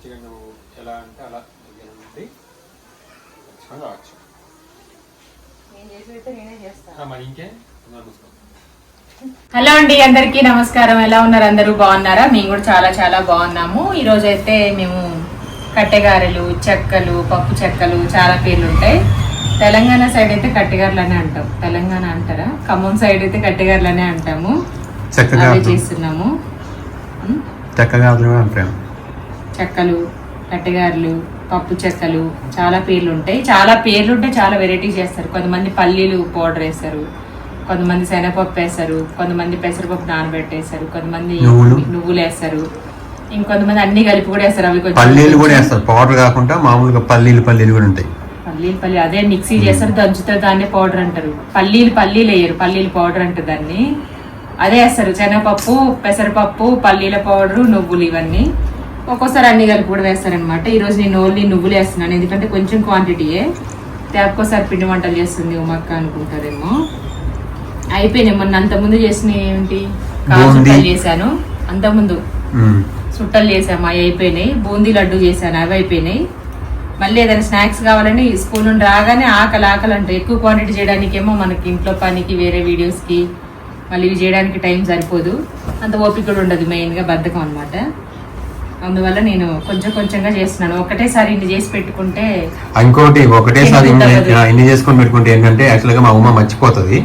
మంచిగా నువ్వు ఎలా అంటే అలా దగ్గర నుండి ఖచ్చితంగా మరి ఇంకే? చూసుకో హలో అండి అందరికీ నమస్కారం. ఎలా ఉన్నారు అందరూ? బాగున్నారా? మేము కూడా చాలా చాలా బాగున్నాము. ఈ రోజు అయితే మేము కట్టెగారెలు చెక్కలు పప్పు చెక్కలు చాలా పేర్లు ఉంటాయి. తెలంగాణ సైడ్ అయితే కట్టెగారెలు అనే అంటాం. తెలంగాణ అంటారా? ఖమ్మం సైడ్ అయితే కట్టెగారెలు అనే అంటాము అవి చేస్తున్నాము. ఉమ్, చక్కగా అంటాం చెక్కలు కట్టెగారెలు పప్పు చెక్కలు చాలా పేర్లు ఉంటాయి చాలా పేర్లు ఉంటాయి చాలా వెరైటీస్ చేస్తారు. కొంతమంది పల్లీలు పౌడర్ వేస్తారు. కొంతమంది శనగపప్పు వేస్తారు. కొంతమంది పెసరపప్పు నానబెట్టేస్తారు. కొంతమంది నువ్వులు. వేస్తారు. ఇంకొంతమంది అన్ని కలిపి కూడా వేస్తారు. అవి కొంచెం పల్లీలు కూడా వేస్తారు. పౌడర్ కాకుండా మామూలుగా పల్లీలు పల్లీలు కూడా ఉంటాయి. పల్లీలు పల్లి అదే మిక్సీ చేస్తారు. దంచుతారు దాన్ని పౌడర్ అంటారు. పల్లీలు పల్లీలు వేయరు. పల్లీలు పౌడర్ అంటారు దాన్ని. అదే వేస్తారు. శనగపప్పు పెసరపప్పు పల్లీల పౌడరు నువ్వులు ఇవన్నీ. ఒక్కోసారి అన్ని కలిపి కూడా వేస్తారనమాట ఈ రోజు నేను ఓన్లీ నువ్వులు వేస్తున్నాను. ఎందుకంటే కొంచెం క్వాంటిటీయే ఒక్కోసారి పిండి వంటలు చేస్తుంది ఉమక్క అనుకుంటారేమో. అయిపోయినాయి. మొన్న అంతకుముందు చేసిన ఏంటి. చుట్టలు చేశాను. అంతకుముందు. చుట్టలు చేసాము అవి అయిపోయినాయి. బూందీ లడ్డు చేశాను. అవి అయిపోయినాయి. మళ్ళీ ఏదైనా స్నాక్స్ కావాలని స్కూల్ నుండి రాగానే ఆకలి ఆకలి అంటే ఎక్కువ క్వాంటిటీ చేయడానికేమో మనకి ఇంట్లో పనికి వేరే వీడియోస్కి మళ్ళీ ఇవి చేయడానికి టైం సరిపోదు. అంత ఓపిక కూడా ఉండదు. మెయిన్గా బద్ధకం అనమాట అందువల్ల నేను కొంచెం కొంచెంగా చేస్తున్నాను. ఒకటేసారి ఇన్ని చేసి పెట్టుకుంటే ఇంకోటి ఒకటేసారి ఇన్ని చేసుకొని పెట్టుకుంటే ఏంటంటే యాక్చువల్గా మా ఉమ్మ మర్చిపోతుంది.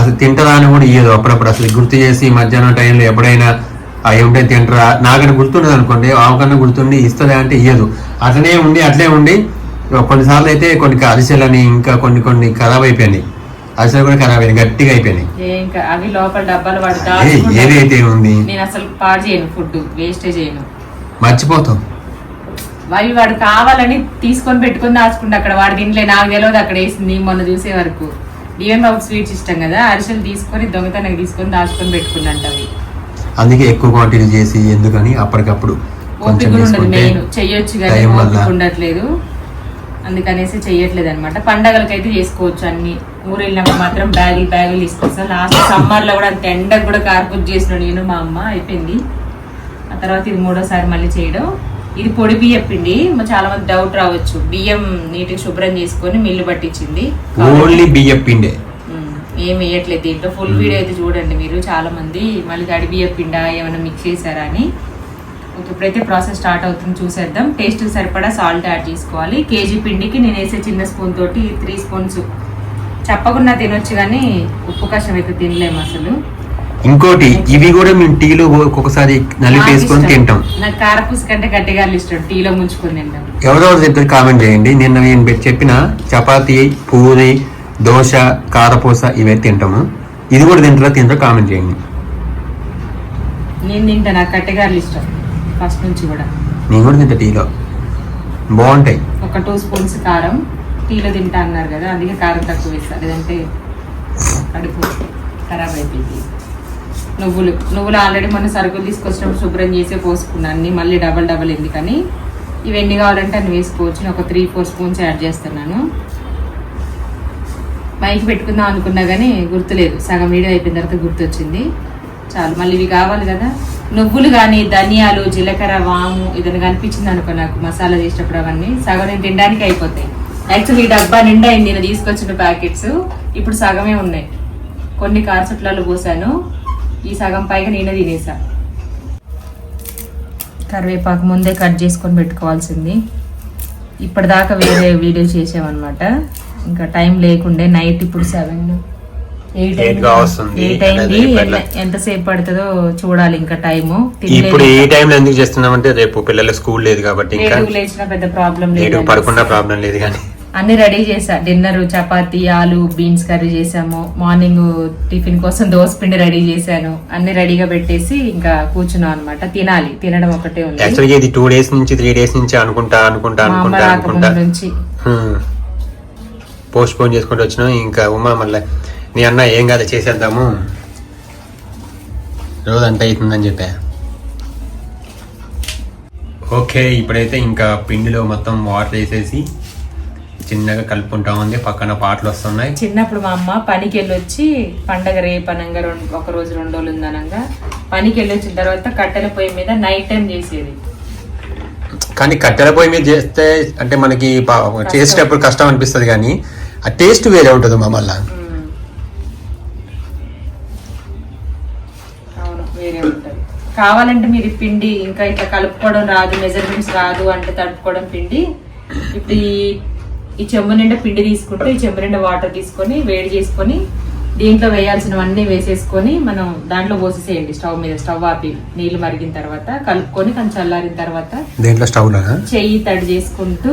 అసలు తింటదా అని కూడా ఇయ్యదు అప్పుడప్పుడు. అసలు గుర్తు చేసి మధ్యాహ్నం టైంలో ఎప్పుడైనా ఆ ఏమిటో తింటరా? నాకన్నా గుర్తున్నది అనుకోండి ఆమెకన్నా గుర్తుండి ఇస్తుందా అంటే ఇయ్యదు. అట్లనే ఉండి అట్లే ఉండి కొన్నిసార్లు అయితే కొన్ని అరిసెలని ఇంకా కొన్ని కొన్ని ఖరాబ్ అయిపోయినాయి. అరిసెలు కూడా ఖరాబ్ అయినాయి గట్టిగా అయిపోయినాయి. ఏదైతే ఉంది. నేను అసలు పాడు చేయను ఫుడ్ వేస్టే చేయను. మర్చిపోతాం. అవి వాడు కావాలని తీసుకొని పెట్టుకొని దాచుకుంటా అక్కడ. వాడు తినలే నాకు తెలియదు అక్కడ వేసింది మొన్న చూసే వరకు. డిఎం బాబు స్వీట్స్ ఇష్టం కదా అరిసెలు తీసుకొని దొంగతనం తీసుకొని దాచుకొని పెట్టుకున్నంట అవి. అందుకే ఎక్కువ క్వాంటిటీ చేసి ఎందుకని అప్పటికప్పుడు ఓపిక ఉండట్లేదు. అందుకనేసి చెయ్యట్లేదు అనమాట పండగలకైతే చేసుకోవచ్చు అన్ని. ఊరు వెళ్ళినప్పుడు మాత్రం బ్యాగులు బ్యాగులు తీసుకొస్తాను లాస్ట్ సమ్మర్లో కూడా అంత ఎండకు కూడా కార్పూజ్ చేసిన నేను మా అమ్మ అయిపోయింది. తర్వాత ఇది మూడోసారి మళ్ళీ చేయడం. ఇది పొడి బియ్యం పిండి. చాలా మంది డౌట్ రావచ్చు. బియ్యం నీటికి శుభ్రం చేసుకొని మిల్లు పట్టించింది. ఓన్లీ బియ్యం పిండే. ఏం వేయట్లేదు దీంట్లో. ఫుల్ వీడియో అయితే చూడండి మీరు చాలా మంది. మళ్ళీ తడి బియ్యం పిండా ఏమైనా మిక్స్ చేశారా అని. ఓకే, ఇప్పుడైతే ప్రాసెస్ స్టార్ట్ అవుతుంది. చూసేద్దాం. టేస్ట్ సరిపడా సాల్ట్ యాడ్ చేసుకోవాలి. కేజీ పిండికి నేను వేసే చిన్న స్పూన్ తోటి త్రీ స్పూన్స్. చెప్పకుండా తినొచ్చు కానీ ఉప్పు కషం అయితే తినలేము అసలు. ఇంకోటి ఇవి కూడా మేము టీలో ఒక్కొక్కసారి నలిపి వేసుకొని. తింటాం. నాకు కారపూస కంటే గట్టిగాలు ఇష్టం టీలో ముంచుకొని తింటాం. ఎవరెవరు తింటారు కామెంట్ చేయండి. నిన్న నేను చెప్పిన చపాతీ పూరి దోశ కారపూస ఇవే తింటాము. ఇది కూడా తింటారా తింటారా కామెంట్ చేయండి. నేను తింటా నాకు కట్టెగారలు ఇష్టం. ఫస్ట్ నుంచి కూడా. నేను కూడా తింటా టీలో. బాగుంటాయి. ఒక టూ స్పూన్స్ కారం. టీలో తింటా అన్నారు కదా అందుకే కారం తక్కువ వేస్తారు లేదంటే కడుపు ఖరాబ్ అయిపోయింది. నువ్వులు నువ్వులు ఆల్రెడీ మొన్న సరుకులు తీసుకొచ్చినప్పుడు శుభ్రం చేసే పోసుకున్నాను అన్ని మళ్ళీ డబల్ డబల్ ఎందుకని? ఇవి ఎన్ని కావాలంటే అన్ని వేసుకోవచ్చు. నేను ఒక త్రీ ఫోర్ స్పూన్స్ యాడ్ చేస్తున్నాను. పైకి పెట్టుకుందాం అనుకున్నా కానీ గుర్తులేదు. సగం వీడియో అయిపోయిన తర్వాత గుర్తొచ్చింది. చాలు మళ్ళీ ఇవి కావాలి కదా. నువ్వులు కానీ ధనియాలు జీలకర్ర వాము ఇదని కనిపించింది అనుకో నాకు మసాలా చేసేటప్పుడు అవన్నీ. సగం నేను తినడానికి అయిపోతాయి. యాక్చువల్లీ ఈ డబ్బా నిండా అయింది. నేను తీసుకొచ్చిన ప్యాకెట్స్. ఇప్పుడు సగమే ఉన్నాయి. కొన్ని కారచుట్లలో పోసాను. ఈ సగం పైగా నేనే తినేసా. కరివేపాకు ముందే కట్ చేసుకొని పెట్టుకోవాల్సింది. ఇప్పటిదాకా వేరే వీడియో చేసామన్నమాట. ఇంకా టైం లేకుండే నైట్ ఇప్పుడు సెవెన్ ఎయిట్ అయింది. ఎంతసేపు పడుతుందో చూడాలి ఇంకా టైము. ఇప్పుడు ఈ టైంలో ఎందుకు చేస్తున్నామంటే రేపు పిల్లల స్కూల్ లేదు కాబట్టి ఇంకా లేచిన పెద్ద ప్రాబ్లం లేదు పడుకున్న ప్రాబ్లం లేదు కానీ. అన్ని రెడీ చేసా dinner chapati aloo beans curry చేసాము మార్నింగ్ టిఫిన్ కోసం దోశ పిండి రెడీ చేశాను. అన్ని రెడీగా పెట్టేసి ఇంకా కూర్చున్నాం అనమాట తినాలి. తినడం ఒకటే ఉంది. యాక్చువల్గా ఇది టూ డేస్ నుంచి త్రీ డేస్ నుంచి అనుకుంటా అనుకుంటా అనుకుంటా అనుకుంటా. నుంచి. పోస్ట్ పోన్ చేసుకుంటూ వచ్చినాం. ఇంకా ఉమా మళ్ళీ నీ అన్న ఏం కాదు చేసేద్దాము. రోజు అంత అవుతుందని చెప్పా. ఓకే ఇప్పుడైతే ఇంకా పిండిలో మొత్తం వాటర్ వేసేసి చిన్నగా కలుపుకుంటా ఉంది. పక్కన పాటలు వస్తున్నాయి. చిన్నప్పుడు మా అమ్మ పనికి వెళ్ళొచ్చి పండగ రేపనంగా రెండు ఒక రోజు రెండు రోజులు ఉందనంగా పనికి వెళ్ళొచ్చిన తర్వాత కట్టెల పొయ్యి మీద నైట్ టైం చేసేది. కానీ కట్టెల పొయ్యి మీద చేస్తే అంటే మనకి చేసేటప్పుడు కష్టం అనిపిస్తుంది కానీ ఆ టేస్ట్ వేరే ఉంటుంది మా మళ్ళా. కావాలంటే మీరు పిండి ఇంకా ఇట్లా కలుపుకోవడం రాదు మెజర్మెంట్స్ రాదు అంటే తడుపుకోవడం పిండి. ఇప్పుడు ఈ చెంబు నిండా పిండి తీసుకుంటే ఈ చెంబు నిండా వాటర్ తీసుకొని వేడి చేసుకొని దీంట్లో వేయాల్సినవన్నీ వేసేసుకొని మనం దాంట్లో పోసేసేయండి. స్టవ్ మీద స్టవ్ ఆపి నీళ్ళు మరిగిన తర్వాత కలుపుకొని కొంచెం చల్లారిన తర్వాత దేంట్లో? స్టవ్లో చెయ్యి తడి చేసుకుంటూ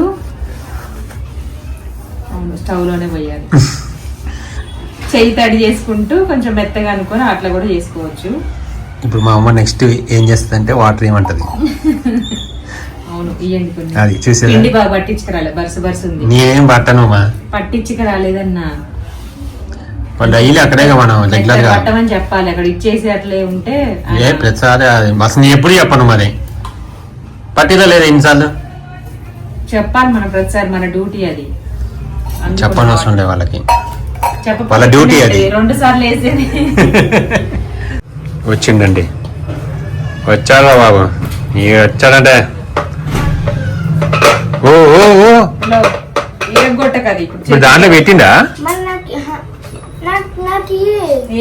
అవును స్టవ్లోనే పోయాలి. చెయ్యి తడి చేసుకుంటూ కొంచెం మెత్తగా అనుకొని అట్లా కూడా చేసుకోవచ్చు. ఇప్పుడు మా అమ్మ నెక్స్ట్ ఏం చేస్తుంది అంటే వాటర్ ఏమంటది? అవును ఇయ్యండి కొన్ని. అది చూసేదా? పిండి బాగా పట్టించుకురాలే బరుస బరుస ఉంది. నేనేం పట్టను మా పట్టించుకు రాలేదన్నా డైలీ అక్కడేగా మనం రెగ్యులర్గా పట్టమని చెప్పాలి అక్కడ ఇచ్చేసి అట్లే ఉంటే ఏ ప్రతిసారి అది అసలు నేను ఎప్పుడు చెప్పను మరి? పట్టిదా లేదా ఎన్నిసార్లు చెప్పాలి మన ప్రతిసారి మన డ్యూటీ అది. చెప్పని అవసరం లేదు వాళ్ళకి. వాళ్ళ డ్యూటీ అది. రెండు సార్లు వేసేది. వచ్చిండండి వచ్చాడా బాబు? ఈ వచ్చాడంటే ఇప్పుడు దాంట్లో.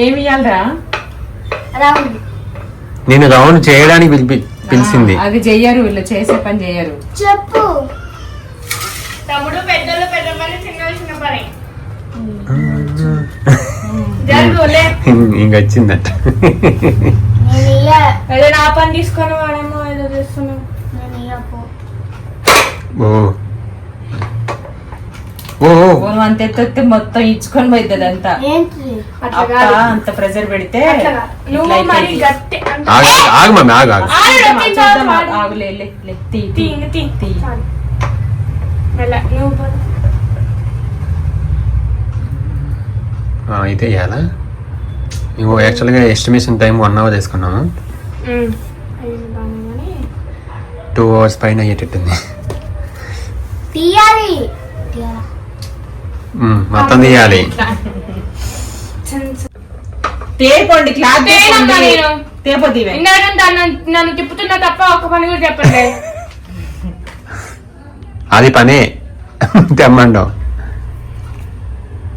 ఏమి రౌండ్. నేను రౌండ్ చేయడానికి పిలిపి పిలిచింది. అది చెయ్యరు వీళ్ళు చేసే పని చెయ్యరు. చెప్పు. తమ్ముడు పెద్దలు పెద్ద పని చిన్న చిన్న పని జరుగులే ఇంక వచ్చిందట. నేను ఇయ్య. ఏదో నా పని తీసుకొని వాడేమో ఏదో చేస్తున్నావు. నేను ఇయ్యకు. ఓ. మనం అంత ఎత్తొత్తే మొత్తం ఇచ్చుకొని పోయిద్ది అంతా అంత ప్రెజర్ పెడితే నువ్వు నువ్వు అయితే ఇవ్వాలా ఇంకో యాక్చువల్గా ఎస్టిమేషన్ టైం వన్ అవర్ తీసుకున్నాము. టూ అవర్స్ పైన అయ్యేటట్టుంది. తీయాలి? మొత్తం తీయాలి. తేపోండి క్లాత్. నేను. ఇందాక నన్ను తిప్పుతున్నా తప్ప ఒక్క పని కూడా చెప్పండి. అది పనే. తెమ్మండు.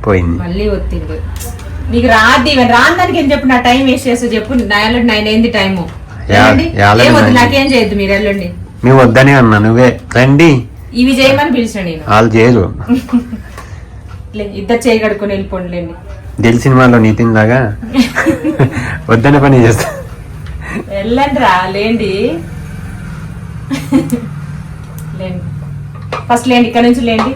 పోయింది. మళ్ళీ ఒత్తింది నీకు రాదు రాని దానికి ఏం చెప్పు? నా టైం వేస్ట్ చేస్తూ చెప్పు. నైన్ నైన్ అయింది టైము. నాకేం చేయొద్దు మీరు వెళ్ళండి మేము వద్దనే అన్నా నువ్వే. రండి. ఇవి చేయమని పిలిచిన నేను. వాళ్ళు చేయరు. ఇద్దరు చేయి కడుక్కొని వెళ్ళిపోండిలేండి దిల్ సినిమాలో నితిన్ లాగా? వద్దనే పని చేస్తా. వెళ్ళండి రా లేండి. లేండి. ఫస్ట్ లేండి ఇక్కడ నుంచి లేండి.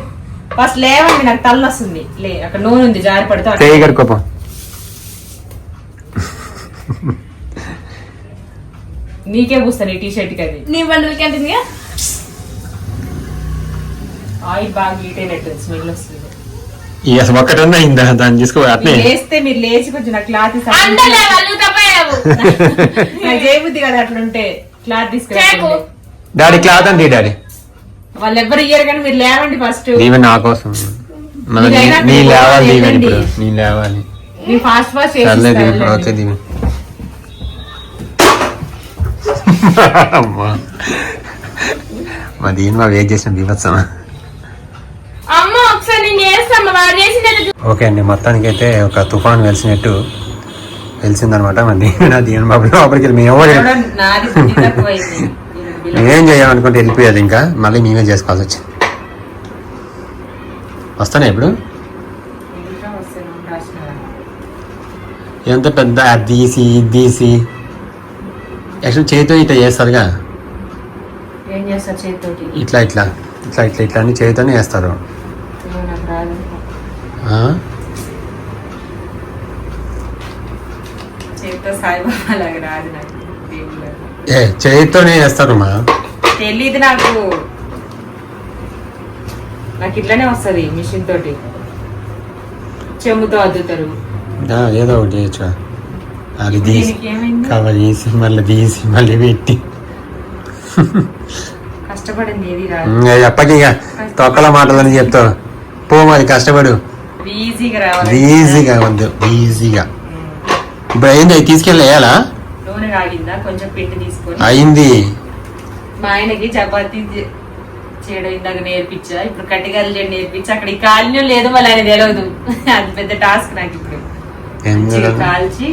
ఫస్ట్ లేవండి నాకు తల్ల వస్తుంది లే అక్కడ నూనె ఉంది జారి పడితే అక్కడ- చేయి కడుకోపం నీకే పూస్తాను ఈ టీ షర్ట్కి అది. నీ బంధువులకి అంటుంది ఆయిల్ బాగా హీట్ అయినట్టు స్మెల్ వస్తుంది. అసలు ఒక్కటి దాన్ని తీసుకో మీరు లేస్తే మీరు లేచి కొంచెం నా క్లాత్ కదా అట్లుంటే క్లాత్ డాడీ క్లాత్ అండి డాడీ. వాళ్ళు ఎవ్వరు ఇయ్యరు కానీ మీరు లేవండి ఫస్ట్. దీవెన నా కోసం. నీ- లేవాలి. ఇప్పుడు? నీ లేవాలి. మీరు ఫాస్ట్ ఫాస్ట్ సర్లే ఓకే అమ్మా. మా దీని మా వెయిట్ చేసిన బీభత్సమా అమ్మ ఒకసారి నేను చేస్తాను వాడు చేసింది ఓకే అండి మొత్తానికి అయితే ఒక తుఫాన్ వెలిసినట్టు వెలిసిందనమాట మన దీవెన దీవెన బాబు లోపలికి వెళ్ళి మేము. మేమేం చేయాలనుకుంటే వెళ్ళిపోయేది ఇంకా. మళ్ళీ మేమే చేసుకోవాల్సి వచ్చింది. వస్తానే ఇప్పుడు? ఎంత పెద్ద తీసి ఇది తీసి యాక్చువల్ చేతితో ఇట్లా చేస్తారుగా? ఇట్లా ఇట్లా. ఇట్లా ఇట్లా ఇట్లా అన్ని చేతితోనే వేస్తారు ఏ చేతితోనే వేస్తారు మా. తెలీదు నాకు. నాకు ఇట్లానే వస్తుంది మిషన్ తోటి. చెంబుతో అద్దుతారు. ఏదో ఒకటి చేయొచ్చు అది తీసి కవర్ చేసి మళ్ళీ తీసి మళ్ళీ పెట్టి. కష్టపడింది ఇక తొక్కల మాటలని చెప్తావు. పో మరి కష్టపడు. ఈజీగా రావాలి. ఈజీగా ఇప్పుడు అయింది? అది తీసుకెళ్ళి వేయాలా కొంచెం పిండి తీసుకొని. అయింది. మా ఆయనకి చపాతీ చేయడం ఇందాక నేర్పించా. ఇప్పుడు కట్టిగాలు చేయడం నేర్పించా. అక్కడ ఈ కాలినో లేదో మళ్ళీ ఆయన తెలియదు అది పెద్ద టాస్క్ నాకు ఇప్పుడు? కాల్చి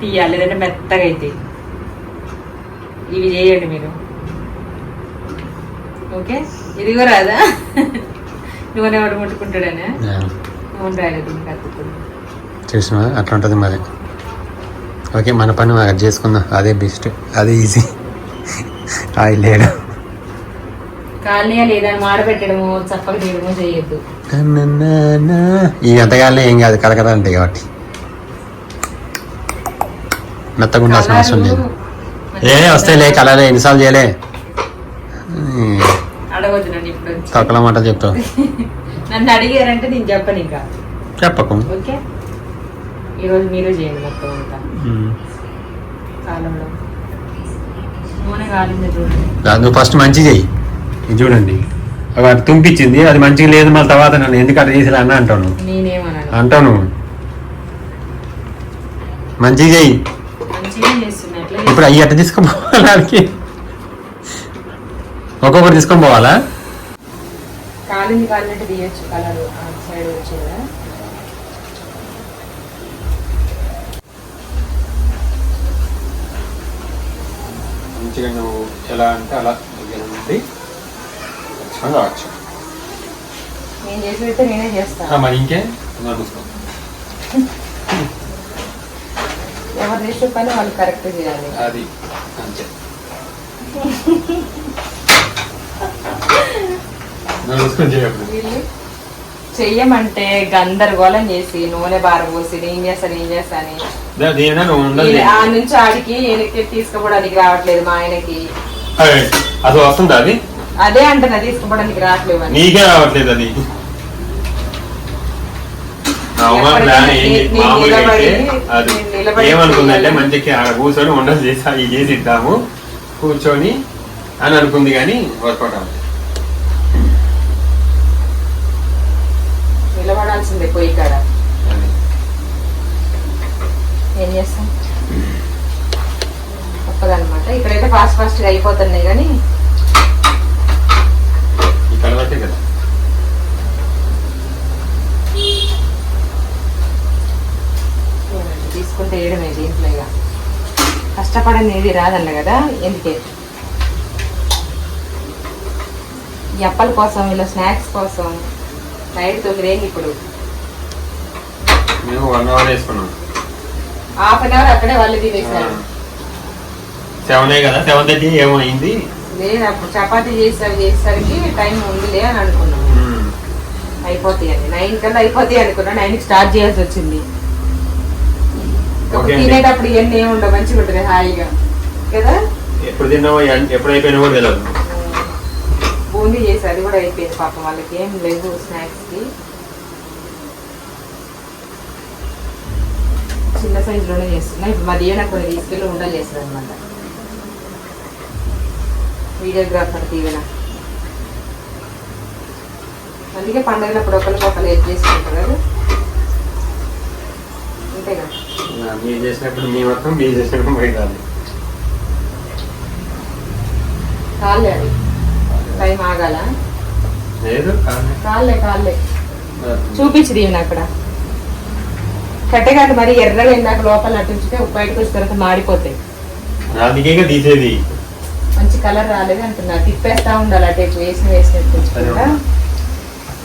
తీయాలి. లేదంటే మెత్తగా అయితే. ఇవి చేయండి మీరు. ఓకే? ఇది కూడా రాదా నూనె ఎవడు ముట్టుకుంటాడనే? చూసినా అట్లా ఉంటుంది మరి. ఓకే మన పని మనం చేసుకుందాం అదే బెస్ట్. అదే ఈజీ. ఆయిల్ లేడు. ఈ ఎంతకాలం ఏం కాదు కలకల ఉంటాయి కాబట్టి మెత్తగా ఉండాల్సిన అవసరం లేదు ఏ వస్తాయిలే కలలే ఎన్నిసార్లు చేయలే. తొక్కల మాట చెప్తావు. నన్ను అడిగారంటే నేను చెప్పను ఇంకా. చెప్పకు. ఓకే? ఈరోజు మీరు చేయండి మొత్తం అంతా. కాలంలో. నూనె కాలింది చూడండి దా- నువ్వు ఫస్ట్ మంచి చెయ్యి. ఇది చూడండి. అవి అటు తుంపించింది అది మంచిగా లేదు మళ్ళీ తర్వాత నన్ను ఎందుకు అట్లా చేసి అన్న అంటాను. నేనేమన్నాను అంటాను. మంచిగా చెయ్యి. మంచిగా చేస్తున్నా ఎట్లా ఇప్పుడు అవి ఎట్ట తీసుకొని పోవాలి ఆడికి? ఒక్కొక్కటి తీసుకొని పోవాలా? కాలింది కాలినట్టు తీయచ్చు కలర్ సైడ్ వచ్చిందా. మంచిగా నువ్వు ఎలా అంటే అలా దగ్గర నుండి ఖచ్చితంగా కావచ్చు నేను చేసి పెడితే నేనే చేస్తాను మరి ఇంకే? చూసుకో. ఎవరు చేసే పని వాళ్ళు కరెక్ట్ చేయాలి. అది అంతే నువ్వు చూసుకొని చేయప్పుడు వీళ్ళు చెయ్యమంటే గందరగోళం చేసి నూనె నేను చేస్తాను నేను చేస్తాను. ఉండాలి వీళ్ళు ఆ నుంచి ఆడికి వెనక్కి తీసుకుపోవడానికి రావట్లేదు మా ఆయనకి. అసలు వస్తుందా అది? అదే అంటున్నా తీసుకుపోవడానికి రావట్లేదు అని. నీకే రావట్లేదు అది. అది ఏమనుకుందంటే. మంచిగా ఆడ కూర్చొని ఉండలు చేసి చేసి ఇద్దాము. కూర్చొని అని అనుకుంది కానీ వర్కౌట్ అవ్వలేదు. నిలబడాల్సిందే పోయి కాడ. ఏం చేస్తాం? తప్పదన్నమాట. ఇక్కడైతే ఫాస్ట్ ఫాస్ట్గా అయిపోతున్నాయి కానీ. తీసుకుంటే వేయడమే దీంట్లో ఇక. కష్టపడింది ఏది రాదన్న కదా ఎందుకే? ఈ అప్పల కోసం ఇలా స్నాక్స్ కోసం నైట్ తొమ్మిది ఏంటి ఇప్పుడు. మేము వన్ అవర్ వేసుకున్నాం. హాఫ్ అన్ అవర్ అక్కడే వాళ్ళు తినేసారు. సెవెన్ కదా? సెవెన్ థర్టీ ఏమో అయింది లేదు అప్పుడు చపాతీ చేసారు చేసేసరికి టైం ఉందిలే అని అనుకున్నాం. అయిపోతాయి నైన్ కల్లా అయిపోతాయి అనుకున్నా. నైన్ స్టార్ట్ చేయాల్సి వచ్చింది. తినేటప్పుడు ఇవన్నీ ఏమి ఉండవు. మంచిగా ఉంటుంది హాయిగా. కదా? ఎప్పుడు తిన్నావో ఎప్పుడు అయిపోయినా కూడా తెలియదు బూందీ చేసి అది కూడా అయిపోయింది పాపం. వాళ్ళకి ఏం లేవు స్నాక్స్ చిన్న సైజులోనే చేస్తున్నా. ఇప్పుడు మా దీవెన కొన్ని తీసుకెళ్ళి ఉండలు చేస్తుంది అనమాట వీడియోగ్రాఫర్ దీవెన. అందుకే పండుగలప్పుడు ఒకరికి ఒకరు హెల్ప్ చేసుకుంటారు కదా. అంతే కదా. మీరు చేసినప్పుడు మీ మొత్తం మీరు చేసినప్పుడు బయట రాదు. కాళ్ళే అది. టైం ఆగాల? లేదు కాళ్ళే చూపించి దీవెన అక్కడ. కట్టెగాళ్ళు మరి ఎర్రగా ఇందాక లోపల అట్టించితే బయటకు వచ్చిన తర్వాత మాడిపోతాయి అందుకే ఇక తీసేది? మంచి కలర్ రాలేదు అంటున్నా. తిప్పేస్తా ఉండాలి అటు ఇటు వేసిన వేసినట్టు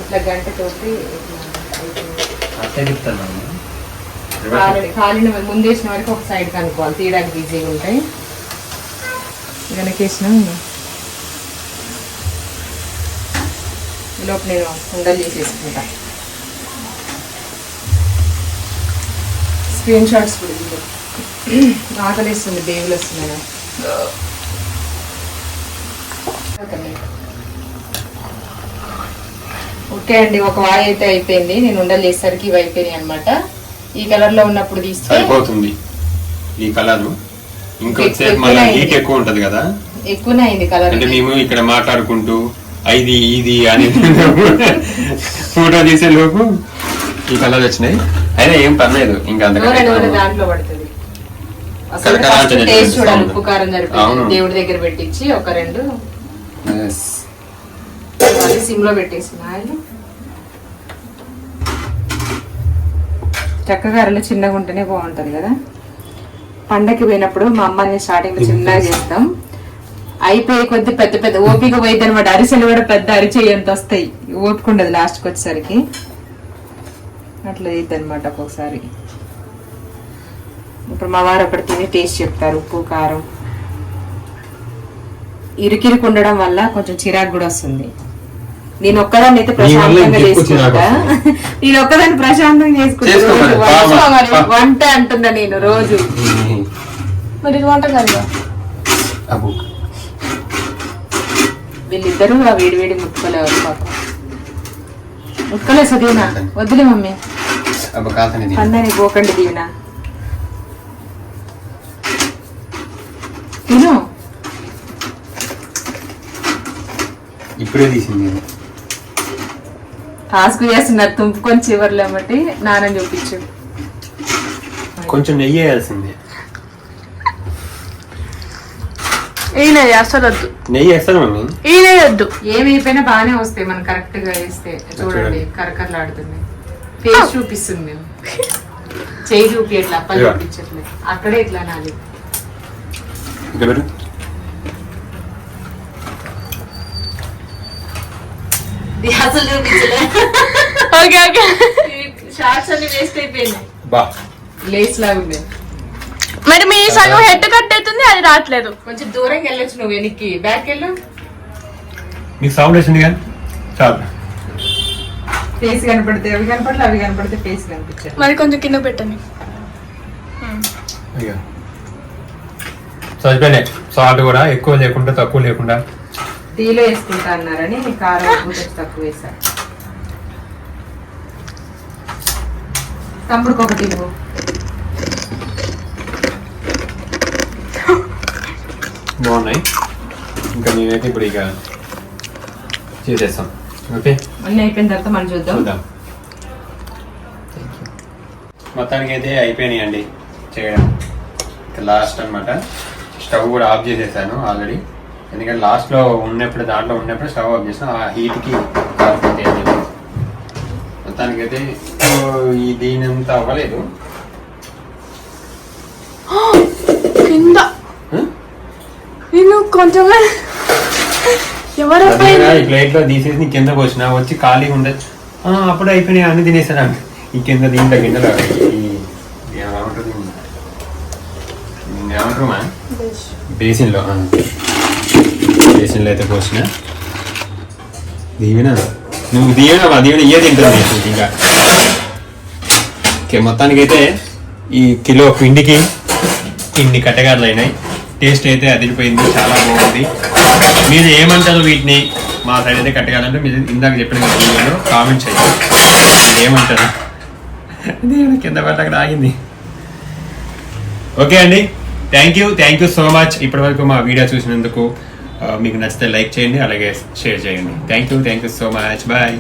ఇట్లా గంట తోటి కాలిని కాలిని ముందు వేసిన వరకు ఒక సైడ్ కనుక్కోవాలి తీయడానికి ఈజీగా ఉంటాయి వెనకేసిన లోపు నేను ఉండలు చేసేసుకుంటా. స్క్రీన్ షాట్స్ కూడా. ఆకలిస్తుంది బేగులు వస్తున్నాయి ఓకే అండి ఒక వాయి అయితే అయిపోయింది. నేను ఉండలు చేసేసరికి ఇవి అయిపోయినాయి అనమాట ఈ కలర్లో ఉన్నప్పుడు సరిపోతుంది. ఈ కలర్ మళ్ళీ అయింది. హీట్ ఎక్కువ ఉంటది కదా. ఎక్కువనే అయింది కలర్ అంటే మేము ఇక్కడ మాట్లాడుకుంటూ ఇది ఇది అని ఫోటో తీసే లోపు ఈ కలర్ వచ్చినాయి. అయినా ఏం పర్లేదు ఇంకా అంతకంటే దాంట్లో పడుతుంది. టేస్ట్ చూడాలి. ఉప్పు కారం దేవుడి దగ్గర పెట్టించి ఒక రెండు Yes. వేసుకోవాలి సిమ్లో పెట్టేసిన ఆయిల్. చక్కగారలు చిన్నగా ఉంటేనే బాగుంటుంది కదా. పండగకి పోయినప్పుడు మా అమ్మని స్టార్టింగ్లో చిన్నగా చేస్తాం. అయిపోయి కొద్ది పెద్ద పెద్ద ఓపిక పోయింది అనమాట అరిసెలు కూడా పెద్ద అరిచేయి ఎంత వస్తాయి ఓపిక ఉండదు లాస్ట్కి వచ్చేసరికి. అట్లా అనమాట ఒక్కొక్కసారి ఇప్పుడు మా వారు ఒకటి తిని టేస్ట్ చెప్తారు ఉప్పు కారం. ఇరుకిరికి ఉండడం వల్ల కొంచెం చిరాకు కూడా వస్తుంది. నేను ఒక్కదాన్ని అయితే ప్రశాంతంగా చేసుకుంటా. నేను ఒక్కదాన్ని ప్రశాంతంగా చేసుకుంటా. వంట- అంటున్నా నేను రోజు. మరి వంట కదా అబ్బు. వీళ్ళిద్దరూ ఆ వేడి వేడి పాప. ముట్టుకోలేదు దీవెన వద్దులే మమ్మీ. పోకండి దీవెన. తిను. ఇప్పుడే తీసింది ఇది. టాస్క్ చేస్తున్నారు తుంపుకొని చివర్లు ఏమంటే నాన్న చూపించు. కొంచెం నెయ్యి వేయాల్సింది. ఈయన అసలు వద్దు నెయ్యి వేస్తాను మమ్మీ? ఈయన వద్దు. ఏమి అయిపోయినా బాగానే వస్తాయి మనం కరెక్ట్గా వేస్తే. చూడండి. కరకరలాడుతుంది. ఫేస్ చూపిస్తుంది మేము. చేయి చూపించట్లే అప్పలు ఇదిగో. చూపించట్లేదు. అక్కడే ఇట్లా నాది? ఇక్కడ పెట్టు ఇది అసలు చూపించలే. Okay okay. షార్ట్స్ అన్ని వేస్ట్ అయిపోయినాయి. బా. లేస్ లాగా ఉంది మరి మీ సగం హెడ్ కట్ అవుతుంది అది రావట్లేదు. కొంచెం దూరంగా వెళ్ళొచ్చు నువ్వు వెనక్కి. బ్యాక్ వెళ్ళు. మీకు సౌండ్ వచ్చింది కానీ చాలు. ఫేస్ కనపడితే అవి కనపడలే అవి కనపడితే ఫేస్ కనిపించారు మరి కొంచెం కింద పెట్టండి. అయ్యో. సరిపోయినాయి. సాల్ట్ కూడా ఎక్కువ లేకుండా తక్కువ లేకుండా. టీలో వేసుకుంటా అన్నారని కారం కొంచెం తక్కువ వేసా. తమ్ముడికి ఒకటి ఇవ్వు. బాగున్నాయి. ఇంకా నేనైతే ఇప్పుడు ఇక చేసేస్తాం. ఓకే? అన్నీ అయిపోయిన తర్వాత మనం చూద్దాం. చూద్దాం. మొత్తానికి అయితే అయిపోయినాయి అండి చేయడం. లాస్ట్ అన్నమాట. స్టవ్ కూడా ఆఫ్ చేసేసాను ఆల్రెడీ. ఎందుకంటే లాస్ట్లో ఉన్నప్పుడు దాంట్లో ఉన్నప్పుడు స్టవ్ ఆఫ్ చేసిన ఆ హీట్కి కాకపోతే అని చెప్పి. మొత్తానికైతే ఈ దీని అంత అవ్వలేదు. కింద. Huh? నేను కొంచెం ఈ ప్లేట్లో తీసేసి నీ కింద పోసిన వచ్చి ఖాళీగా ఉండదు ఆ, అప్పుడు అయిపోయినాయి అన్ని తినేసాను ఈ కింద దీంట్లో గిన్నెలో మా? బేసిన్లో. బేసిన్లో అయితే పోసిన. దీవెన? నువ్వు దీవెన మా దీవెన ఇయ్యే తింటుంది ఇంకా. ఓకే మొత్తానికి అయితే ఈ కిలో పిండికి ఇన్ని కట్టగారులు అయినాయి. టేస్ట్ అయితే అదిరిపోయింది చాలా బాగుంది. మీరు ఏమంటారు వీటిని మా సైడ్ అయితే కట్టగాలంటే మీరు ఇందాక చెప్పిన వీడియోలో కామెంట్ చేయండి. మీరు ఏమంటారు? దేవుడు కింద అక్కడ ఆగింది. ఓకే అండి. Thank you thank you so much ఇప్పటివరకు మా వీడియో చూసినందుకు మీకు నచ్చితే లైక్ చేయండి అలాగే షేర్ చేయండి. Thank you thank you so much bye